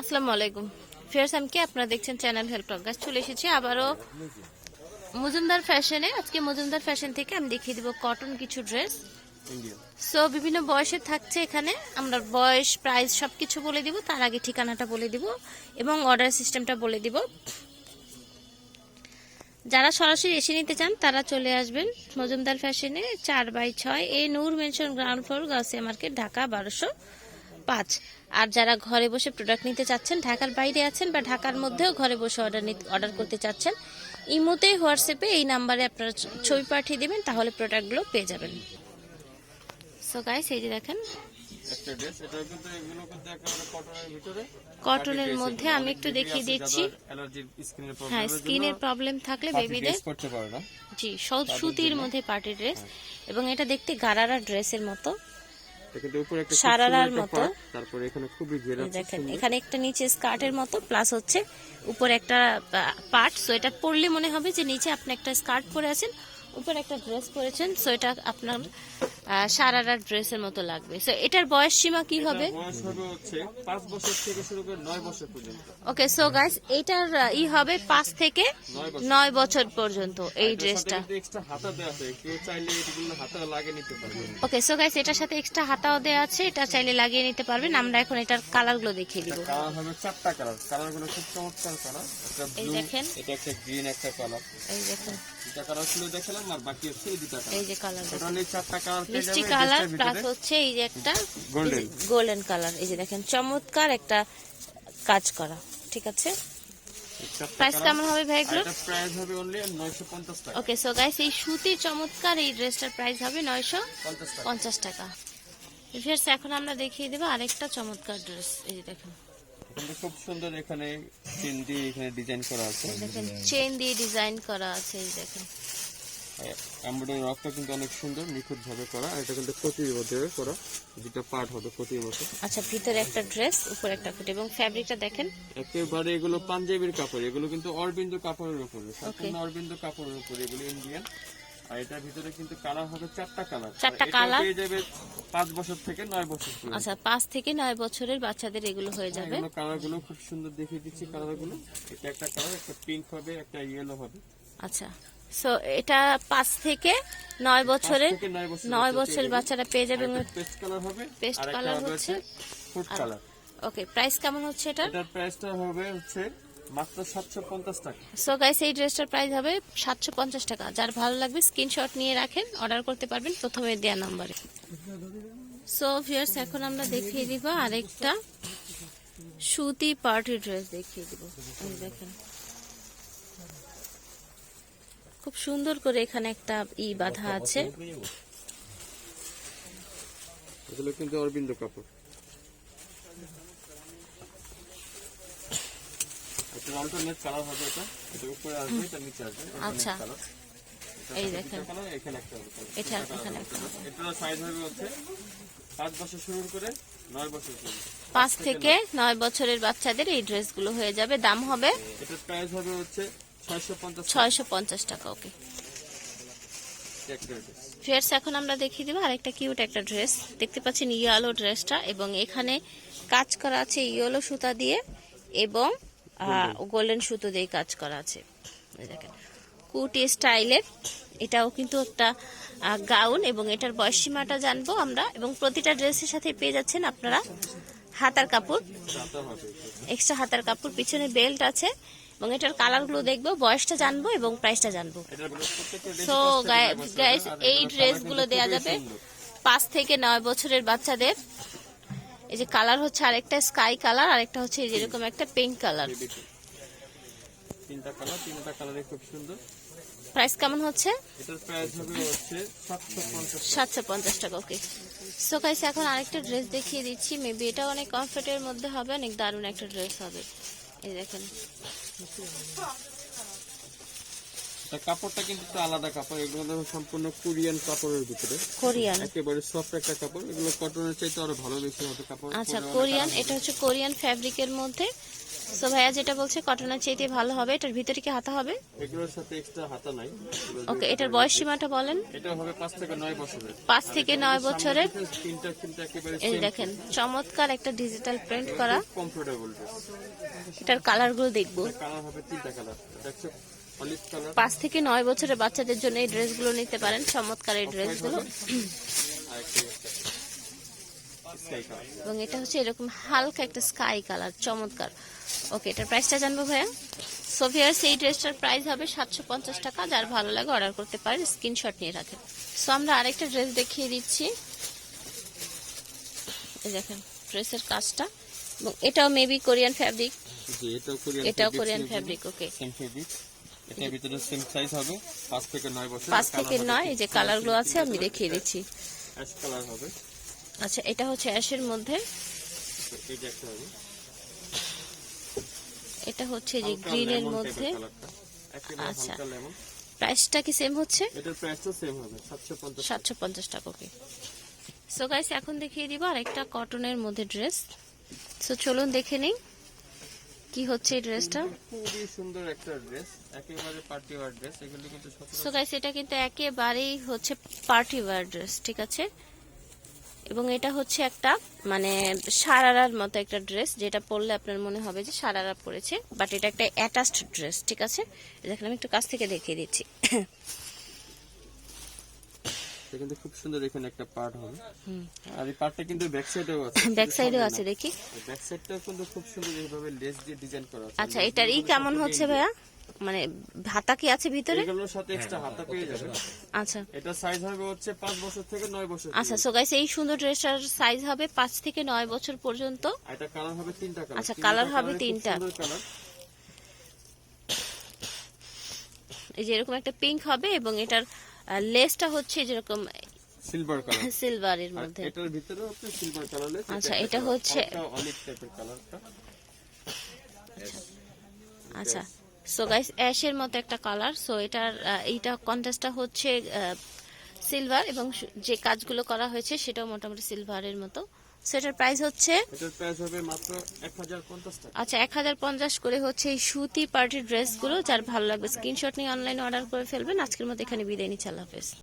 আসসালামু আলাইকুম। ফেয়ার্স আমকে আপনারা দেখছেন চ্যানেল হেল্প গাছ চলে এসেছি আবারও মজুমদার ফ্যাশনে। আজকে মজুমদার ফ্যাশন থেকে আমি দেখিয়ে দিব কটন কিছু ড্রেস। সো বিভিন্ন বয়সে থাকছে এখানে। আমরা বয়স, প্রাইস সবকিছু বলে দিব। তার আগে ঠিকানাটা বলে দিব এবং অর্ডার সিস্টেমটা বলে দিব। যারা সরাসরি এসে নিতে চান, তারা চলে আসবেন মজুমদার ফ্যাশনে, চার বাই ছয় এ Noor mansion ground floor Gausia market Dhaka বারোশো। পাঁচ। আর যারা ঘরে বসে প্রোডাক্ট নিতে চাচ্ছেন ঢাকার বাইরে আছেন বা ঢাকার মধ্যেও ঘরে বসে অর্ডার অর্ডার করতে চাচ্ছেন ইমোতে হোয়াটসঅ্যাপে এই নাম্বারে আপনারা ছবি পাঠিয়ে দেবেন তাহলে প্রোডাক্টগুলো পেয়ে যাবেন। সো গাইস এই যে দেখেন। কটনের মধ্যে আমি একটু দেখিয়ে দিচ্ছি। হ্যাঁ স্কিনের প্রবলেম থাকলে বেবিদের জি সব সুতির মধ্যে পার্টি ড্রেস এবং এটা দেখতে গারারা ড্রেসের মতো। সারারার মতো। তারপরে এখানে খুবই ঘেরা দেখেন এখানে একটা নিচে স্কার্টের মতো প্লাস হচ্ছে উপরে একটা পার্ট। সো এটা পরলে মনে হবে যে নিচে আপনি একটা স্কার্ট পরে আছেন উপরে একটা ড্রেস পরেছেন। সো এটা আপনার সারারা ড্রেসের মতো লাগবে। সো এটার বয়স সীমা কি হবে? ওকে সো গাইস এটার ই হবে পাঁচ থেকে নয় বছর। পর্যন্ত এই ড্রেসটা। ওকে সো গাইস এটার সাথে এক্সট্রা হাতাও দেওয়া আছে। এটা চাইলে লাগিয়ে নিতে পারবেন। আমরা এখন এটার কালারগুলো দেখিয়ে দিব। চারটা কালার কালারগুলো খুব চমৎকার কালার এই দেখেন। এটা একটা গ্রিন একটা কালার এই দেখুন। দুটা কালার ছিল দেখালাম আর বাকি হচ্ছে এই দুটা কালার এই যে কালার টোটালি চারটা কালার মিষ্টি কালার প্লাস হচ্ছে এই যে একটা গোল্ডেন কালার এই যে দেখেন চমৎকার একটা কাজ করা। ঠিক আছে? প্রাইস কেমন হবে ভাই আর প্রাইস হবে অনলি 950 টাকা। ওকে সো গাইস এই সুতির চমৎকার এই ড্রেসটার প্রাইস হবে নয়শো 50 টাকা। পঞ্চাশ টাকা। ফিরস এখন আমরা দেখিয়ে দেবো আরেকটা চমৎকার ড্রেস এই যে দেখেন। খুব সুন্দর এখানে চেন দিয়ে এখানে ডিজাইন করা আছে। দেখেন চেন দিয়ে ডিজাইন করা আছে এই দেখেন। এমব্রয়ডারি ওয়ার্কটা কিন্তু অনেক সুন্দর নিখুঁত ভাবে করা আর এটা কিন্তু প্রতির মধ্যে করা দুটো পার্ট হবে প্রতির মধ্যে। আচ্ছা ভিতরে একটা ড্রেস উপরে একটা ফুট এবং ফ্যাব্রিকটা দেখেন। একেবারে এগুলো পাঞ্জাবির কাপড় এগুলো কিন্তু অরবিন্দ কাপড়ের উপরে সম্পূর্ণ অরবিন্দ কাপড়ের উপরে এগুলো ইন্ডিয়ান আর এটার ভিতরে কিন্তু কালার হবে চারটা কালার চারটা এটা colour? পেয়ে যাবে পাঁচ বছর থেকে নয় বছর পর্যন্ত। আচ্ছা পাঁচ থেকে নয় বছরের বাচ্চাদের এগুলো হয়ে যাবে। এগুলো কালারগুলো খুব সুন্দর দেখিয়ে দিচ্ছি কালারগুলো এটা একটা কালার একটা পিঙ্ক হবে একটা ইয়েলো হবে। আচ্ছা। সো এটা পাঁচ থেকে নয় বছরের নয় বছর বছরের বাচ্চারা পেয়ে যাবে পেস্ট কালার হচ্ছে? ওকে প্রাইস কেমন হচ্ছে এটা এটার প্রাইসটা হবে হচ্ছে মাত্র টাকা। সো গাইস এই ড্রেসটার প্রাইস হবে সাতশো পঞ্চাশ টাকা। যার ভালো লাগবে স্ক্রিনশট নিয়ে রাখেন অর্ডার করতে পারবেন প্রথমে দেওয়া নাম্বারে সো ভিউয়ার্স এখন আমরা দেখিয়ে দিব আরেকটা সুতি পার্টি ড্রেস দেখিয়ে দিব। দেখেন। খুব সুন্দর করে এখানে একটা ই বাঁধা আছে। এগুলো কিন্তু অরবিন্দ কাপড়। আচ্ছা। এই দেখেন। এখানে। এটা সাইজ হবে। হচ্ছে পাঁচ বছর শুরু করে নয় বছর পাঁচ থেকে নয় বছরের বাচ্চাদের এই ড্রেসগুলো হয়ে যাবে। দাম হবে? এটার প্রাইস হবে হচ্ছে ছয়শো পঞ্চাশ টাকা। ওকে। ফিয়ার্স এখন আমরা দেখিয়ে দিব আরেকটা কিউট একটা ড্রেস দেখতে পাচ্ছেন ইয়েলো ড্রেসটা এবং এখানে কাজ করা আছে ইয়েলো সুতা দিয়ে এবং গোল্ডেন সুতো দিয়ে কাজ করা আছে। দেখেন কুটি স্টাইলের এটাও কিন্তু একটা গাউন এবং এটার বয়স সীমাটা জানব আমরা এবং প্রতিটা ড্রেসের সাথে পেয়ে যাচ্ছেন আপনারা হাতার কাপড়। এক্সট্রা হাতার কাপড় পিছনে বেল্ট আছে এবং এটার কালারগুলো দেখব বয়সটা জানব এবং প্রাইসটা জানব। সো গাইস এই ড্রেসগুলো দেয়া যাবে পাঁচ থেকে নয় বছরের বাচ্চাদের। এই যে কালার হচ্ছে আরেকটা স্কাই কালার আরেকটা হচ্ছে যেরকম একটা পিঙ্ক কালার তিনটা কালার তিনটা কালারে খুব সুন্দর। প্রাইস কেমন হচ্ছে? এটার প্রাইস হবে হচ্ছে সাতশো পঞ্চাশ টাকা। ওকে সো গাইস এখন আরেকটা ড্রেস দেখিয়ে দিচ্ছি। মেবি এটা অনেক কমফর্টের মধ্যে হবে অনেক দারুণ একটা ড্রেস হবে। এই দেখেন। কাপড়টা কিন্তু আলাদা কাপড়। এগুলো ধরো সম্পূর্ণ কোরিয়ান কাপড়ের ভিতরে। কোরিয়ান। একেবারে সফট একটা কাপড়। এগুলো কটনের চাইতে আরও ভালো বেশি হবে কাপড়। আচ্ছা কোরিয়ান এটা হচ্ছে কোরিয়ান ফ্যাব্রিকের মধ্যে। সো ভাইয়া যেটা বলছে কটনের চাইতে ভালো হবে এটার ভিতরে কি হাতা হবে? এগুলোর সাথে এক্সট্রা হাতা নাই। ওকে এটার বয়স সীমাটা বলেন। এটা হবে পাঁচ থেকে নয় বছরের। পাঁচ থেকে নয় বছরের। তিনটা কিন্তু একেবারে এই দেখেন চমৎকার একটা ডিজিটাল প্রিন্ট করা। কমফোর্টেবল এটার কালারগুলো দেখব। কালার হবে তিনটা কালার কালার পাঁচ থেকে নয় বছরের বাচ্চাদের জন্য এই ড্রেসগুলো নিতে পারেন চমৎকার এই ড্রেসগুলো আর একটি স্কাই কালার এবং এটা হচ্ছে এরকম হালকা একটা স্কাই কালার চমৎকার। ওকে এটার প্রাইসটা জানব ভাইয়া? সোফিয়ার সেই ড্রেসটার প্রাইস হবে সাতশো পঞ্চাশ টাকা। যার ভালো লাগে অর্ডার করতে পারেন স্ক্রিনশট নিয়ে রাখেন। সো আমরা আরেকটা ড্রেস দেখিয়ে দিচ্ছি। দেখেন ড্রেসের কাজটা। এবং এটাও মেবি কোরিয়ান ফ্যাব্রিক এটাও কোরিয়ান ফ্যাব্রিক ওকে এটার ভিতরে সেম সাইজ হবে পাঁচ থেকে নয় বছর পাঁচ থেকে নয় এই যে কালারগুলো আছে আমি দেখিয়ে দিচ্ছি। অ্যাশ কালার হবে। আচ্ছা এটা হচ্ছে অ্যাশের মধ্যে। এটা হচ্ছে যে গ্রিনের মধ্যে। আচ্ছা। প্রাইসটা কি সেম হচ্ছে? এটার প্রাইসটা সেম হবে সাতশো পঞ্চাশ সাতশো পঞ্চাশ টাকা ওকে সো গাইস এখন দেখিয়ে দিব আরেকটা কটনের মধ্যে ড্রেস সো চলুন দেখে নিই কি হচ্ছে এই ড্রেসটা খুবই সুন্দর একটা ড্রেস একেবারে পার্টি ওয়ার ড্রেস এগুলো কিন্তু সো গাইস এটা কিন্তু একেবারেই হচ্ছে পার্টি ওয়্যার ড্রেস ঠিক আছে? এবং এটা হচ্ছে একটা মানে সারারার মতো একটা ড্রেস যেটা পরলে আপনার মনে হবে যে সারারা পরেছে বাট এটা একটা অ্যাটাচড ড্রেস ঠিক আছে? দেখেন আমি একটু কাছ থেকে দেখিয়ে দিচ্ছি। কিন্তু খুব সুন্দর এখানে একটা পার্ট হবে আর এই পার্টটা কিন্তু ব্যাক সাইডেও আছে ব্যাক সাইডেও আছে দেখি। ব্যাক সাইডটাও কিন্তু খুব সুন্দর এইভাবে লেস দিয়ে ডিজাইন করা আছে। আচ্ছা এটার ই কেমন হচ্ছে ভাইয়া? মানে ভাতা কি আছে ভিতরে? এগুলোর সাথে এক্সট্রা হাতা পেয়ে যাবে আচ্ছা। এটা সাইজ হবে হচ্ছে পাঁচ বছর থেকে নয় বছর আচ্ছা সো গাইস এই সুন্দর ড্রেসটার সাইজ হবে পাঁচ থেকে নয় বছর পর্যন্ত। এটা কালার হবে তিনটা কালার আচ্ছা, colour হবে তিনটা। এই যে এরকম একটা পিঙ্ক হবে এবং এটার লেসটা হচ্ছে যেরকম সিলভার কালার সিলভারের মধ্যে। এটার ভিতরে হচ্ছে সিলভার কালার আচ্ছা, এটা হচ্ছে- অলিভ টাইপের কালারটা আচ্ছা। সো গাইস অ্যাশের মতো একটা কালার সো এটার এইটা কন্ট্রাস্টটা হচ্ছে সিলভার এবং যে কাজগুলো করা হয়েছে সেটাও মোটামুটি সিলভারের মতো। সেটার এটার প্রাইস হচ্ছে আচ্ছা এক হাজার পঞ্চাশ করে হচ্ছে এই সুতি পার্টির ড্রেসগুলো যার ভালো লাগবে স্ক্রিনশট নিয়ে অনলাইন অর্ডার করে ফেলবেন। আজকের মতো এখানে বিদায় নিচ্ছি আল্লাহ হাফেজ।